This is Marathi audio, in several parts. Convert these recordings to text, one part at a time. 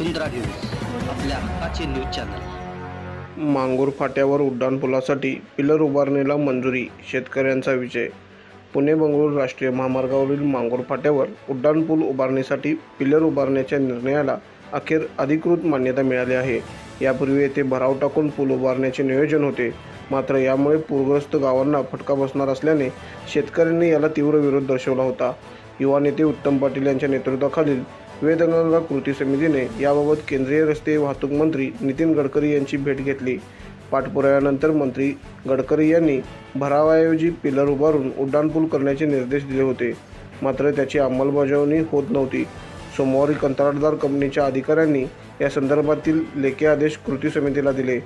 वसुंधरा न्यूज आपल्या हक्काचे न्यूज चॅनल. मांगूर फाट्यावर उड्डाणपुलासाठी पिलर उभारणीला मंजुरी शेतकऱ्यांचा विजय. पुणे बंगळूर राष्ट्रीय महामार्गावरील मांगूर फाट्यावर उड्डाणपूल उभारणीसाठी पिलर उभारण्याच्या निर्णयाला अखेर अधिकृत मान्यता मिळाली आहे. यापूर्वी येथे भराव टाकून पूल उभारण्याचे नियोजन होते. मात्र यामुळे पूरग्रस्त गावांना फटका बसणार असल्याने शेतकऱ्यांनी याला तीव्र विरोध दर्शवला होता. युवा नेते उत्तम पाटील यांच्या नेतृत्वाखालील वेदगंगा कृती समितीने याबाबत केंद्रीय रस्ते वाहतूक मंत्री नितीन गडकरी यांची भेट घेतली. पाठपुराव्यानंतर मंत्री गडकरी यांनी भरावाऐवजी पिलर उभारून उड्डाणपूल करण्याचे निर्देश दिले होते. मात्र त्याची अंमलबजावणी होत नव्हती. सोमवारी कंत्राटदार कंपनीच्या अधिकाऱ्यांनी या संदर्भातील लेखी आदेश कृती समितीला दिले.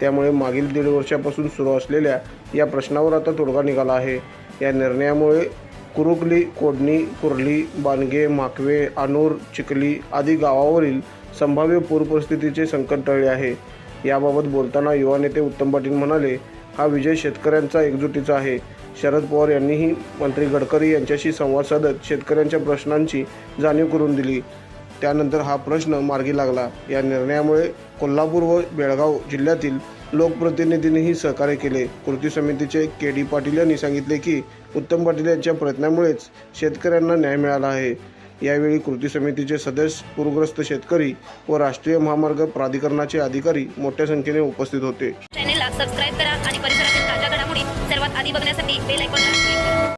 त्यामुळे मागील दीड वर्षापासून सुरू असलेल्या या प्रश्नावर आता तोडगा निघाला आहे. या निर्णयामुळे कुरुकली कोडणी कुर्ली बानगे माकवे आनूर चिखली आदी गावावरील संभाव्य पूर परिस्थितीचे संकट टळले आहे. याबाबत बोलताना युवा नेते उत्तम पाटील म्हणाले हा विजय शेतकऱ्यांचा एकजुटीचा आहे. शरद पवार यांनीही मंत्री गडकरी यांच्याशी संवाद साधत शेतकऱ्यांच्या प्रश्नांची जाणीव करून दिली. त्यानंतर हा प्रश्न मार्गी लागला. या निर्णयामुळे कोल्हापूर व बेळगाव जिल्ह्यातील लोकप्रतिनिधींनीही सहकार्य केले. कृती समितीचे के डी पाटील यांनी सांगितले की उत्तम पाटील यांच्या प्रयत्नामुळेच शेतकऱ्यांना न्याय मिळाला आहे. यावेळी कृती समितीचे सदस्य पूरग्रस्त शेतकरी व राष्ट्रीय महामार्ग प्राधिकरणाचे अधिकारी मोठ्या संख्येने उपस्थित होते. चॅनेलला सबस्क्राईब करा आणि परिसरातील ताज्या घडामोडी सर्वात आधी बघण्यासाठी बेल आयकॉन